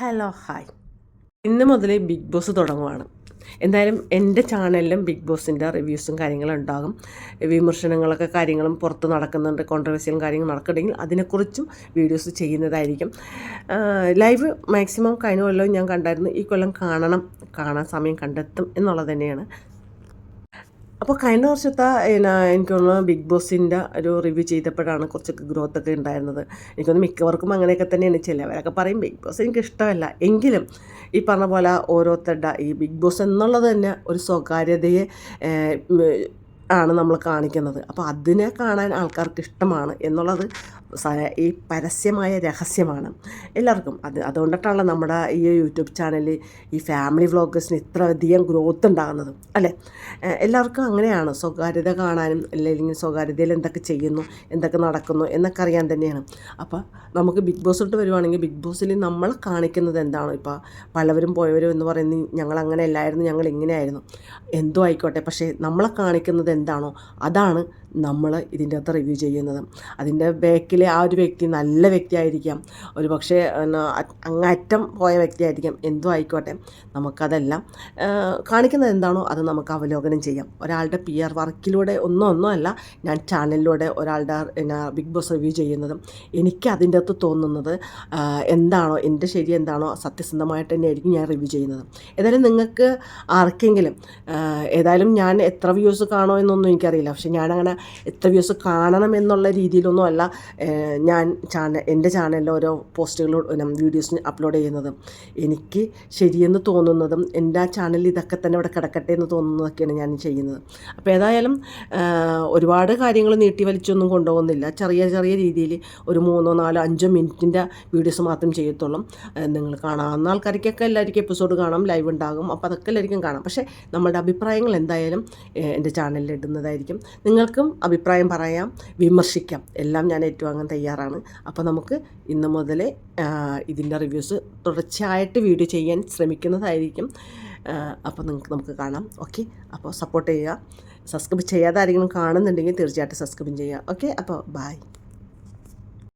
Hello hi. ഇന്ന് മുതൽ big boss തുടങ്ങുവാണ്. എന്തായാലും എന്റെ ചാനലിലും ബിഗ് ബോസിന്റെ റിവ്യൂസും കാര്യങ്ങളും ഉണ്ടാകും. വിമർശനങ്ങളൊക്കെ കാര്യങ്ങളും പുറത്ത് നടക്കുന്നുണ്ട് കോൺട്രവേഴ്സിയും കാര്യങ്ങൾ നടക്കുന്നുണ്ടെങ്കിൽ അതിനെക്കുറിച്ചും വീഡിയോസ് ചെയ്യുന്നതായിരിക്കും. ലൈവ് മാക്സിമം കഴിഞ്ഞ കൊല്ലം ഞാൻ കണ്ടായിരുന്നു. ഈ കൊല്ലം കാണണം കാണാൻ സമയം കണ്ടെത്തും എന്നുള്ളത് തന്നെയാണ്. അപ്പോൾ കഴിഞ്ഞ വർഷത്തെ എനിക്ക് തോന്നുന്നു ബിഗ് ബോസിന്റെ ഒരു റിവ്യൂ ചെയ്തപ്പോഴാണ് കുറച്ചൊക്കെ ഗ്രോത്ത് ഒക്കെ ഉണ്ടായിരുന്നത്. എനിക്കൊന്ന് മിക്കവർക്കും അങ്ങനെയൊക്കെ തന്നെയാണ് ചിലവരൊക്കെ പറയും ബിഗ് ബോസ് എനിക്ക് ഇഷ്ടമല്ല. എങ്കിലും ഈ പറഞ്ഞ പോലെ ഓരോരുത്തരുടെ ഈ ബിഗ് ബോസ് എന്നുള്ളത് തന്നെ ഒരു സ്വകാര്യതയെ ആണ് നമ്മൾ കാണിക്കുന്നത്. അപ്പോൾ അതിനെ കാണാൻ ആൾക്കാർക്ക് ഇഷ്ടമാണ് എന്നുള്ളത് ഈ പരസ്യമായ രഹസ്യമാണ്. എല്ലാവർക്കും അത് അതുകൊണ്ടിട്ടാണല്ലോ നമ്മുടെ ഈ യൂട്യൂബ് ചാനലിൽ ഈ ഫാമിലി വ്ളോഗേഴ്സിന് ഇത്ര അധികം ഗ്രോത്ത് ഉണ്ടാകുന്നത് അല്ലേ? എല്ലാവർക്കും അങ്ങനെയാണ്. സ്വകാര്യത കാണാനും അല്ലെങ്കിൽ സ്വകാര്യതയിൽ എന്തൊക്കെ ചെയ്യുന്നു എന്തൊക്കെ നടക്കുന്നു എന്നൊക്കെ അറിയാൻ തന്നെയാണ്. അപ്പോൾ നമുക്ക് ബിഗ് ബോസിലോട്ട് വരുവാണെങ്കിൽ ബിഗ് ബോസിൽ നമ്മൾ കാണിക്കുന്നത് എന്താണ്? ഇപ്പോൾ പലവരും പോയവരും എന്ന് പറയുന്നത് ഞങ്ങൾ അങ്ങനെ അല്ലായിരുന്നു ഞങ്ങൾ ഇങ്ങനെയായിരുന്നു എന്തോ ആയിക്കോട്ടെ പക്ഷേ നമ്മളെ കാണിക്കുന്നത് എന്താണോ അതാണ് നമ്മൾ ഇതിന്റെ അകത്ത് റിവ്യൂ ചെയ്യുന്നത്. അതിന്റെ ബാക്കിലെ ആ ഒരു വ്യക്തി നല്ല വ്യക്തിയായിരിക്കാം. ഒരു പക്ഷേ അങ്ങറ്റം പോയ വ്യക്തിയായിരിക്കാം. എന്തോ ആയിക്കോട്ടെ. നമുക്കതെല്ലാം കാണിക്കുന്നത് എന്താണോ അത് നമുക്ക് അവലോകനം ചെയ്യാം. ഒരാളുടെ പി ആർ വർക്കിലൂടെ ഒന്നും ഒന്നും അല്ല ഞാൻ ചാനലിലൂടെ ഒരാളുടെ ബിഗ് ബോസ് റിവ്യൂ ചെയ്യുന്നതും എനിക്ക് അതിന്റെ അകത്ത് തോന്നുന്നത് എന്താണോ എന്റെ ശരി എന്താണോ സത്യസന്ധമായിട്ട് തന്നെയായിരിക്കും ഞാൻ റിവ്യൂ ചെയ്യുന്നത്. ഏതായാലും നിങ്ങൾക്ക് ആർക്കെങ്കിലും ഏതായാലും ഞാൻ എത്ര വ്യൂസ് കാണോ എന്നൊന്നും എനിക്കറിയില്ല. പക്ഷേ ഞാനങ്ങനെ എത്ര വ്യൂസ് കാണണം എന്നുള്ള രീതിയിലൊന്നും അല്ല ഞാൻ ചാനൽ എന്റെ ചാനലിൽ ഓരോ പോസ്റ്റുകൾ വീഡിയോസ് അപ്ലോഡ് ചെയ്യുന്നത്. എനിക്ക് ശരിയെന്ന് തോന്നുന്നതും എന്റെ ആ ചാനലിൽ ഇതൊക്കെ തന്നെ ഇവിടെ കിടക്കട്ടെ എന്ന് തോന്നുന്നതൊക്കെയാണ് ഞാൻ ചെയ്യുന്നത്. അപ്പോൾ ഏതായാലും ഒരുപാട് കാര്യങ്ങൾ നീട്ടി വലിച്ചൊന്നും കൊണ്ടുപോകുന്നില്ല. ചെറിയ ചെറിയ രീതിയിൽ ഒരു മൂന്നോ നാലോ അഞ്ചോ മിനിറ്റിന്റെ വീഡിയോസ് മാത്രം ചെയ്യത്തുള്ളൂ. നിങ്ങൾ കാണാവുന്ന ആൾക്കാർക്കൊക്കെ എല്ലാവർക്കും എപ്പിസോഡ് കാണാം ലൈവ് ഉണ്ടാകും. അപ്പോൾ അതൊക്കെ എല്ലാവർക്കും കാണാം. പക്ഷേ നമ്മുടെ അഭിപ്രായങ്ങൾ എന്തായാലും എന്റെ ചാനലിൽ ഇടുന്നതായിരിക്കും. നിങ്ങൾക്കും അഭിപ്രായം പറയാം വിമർശിക്കാം. എല്ലാം ഞാൻ ഏറ്റുവാങ്ങാൻ തയ്യാറാണ്. അപ്പോൾ നമുക്ക് ഇന്ന് മുതലേ ഇതിന്റെ റിവ്യൂസ് തുടർച്ചയായിട്ട് വീഡിയോ ചെയ്യാൻ ശ്രമിക്കുന്നതായിരിക്കും. അപ്പോൾ നിങ്ങൾക്ക് നമുക്ക് കാണാം. ഓക്കെ? അപ്പോൾ സപ്പോർട്ട് ചെയ്യുക. സബ്സ്ക്രൈബ് ചെയ്യാതെ ആരെങ്കിലും കാണുന്നുണ്ടെങ്കിൽ തീർച്ചയായിട്ടും സബ്സ്ക്രൈബ് ചെയ്യുക. ഓക്കെ? അപ്പോൾ ബായ്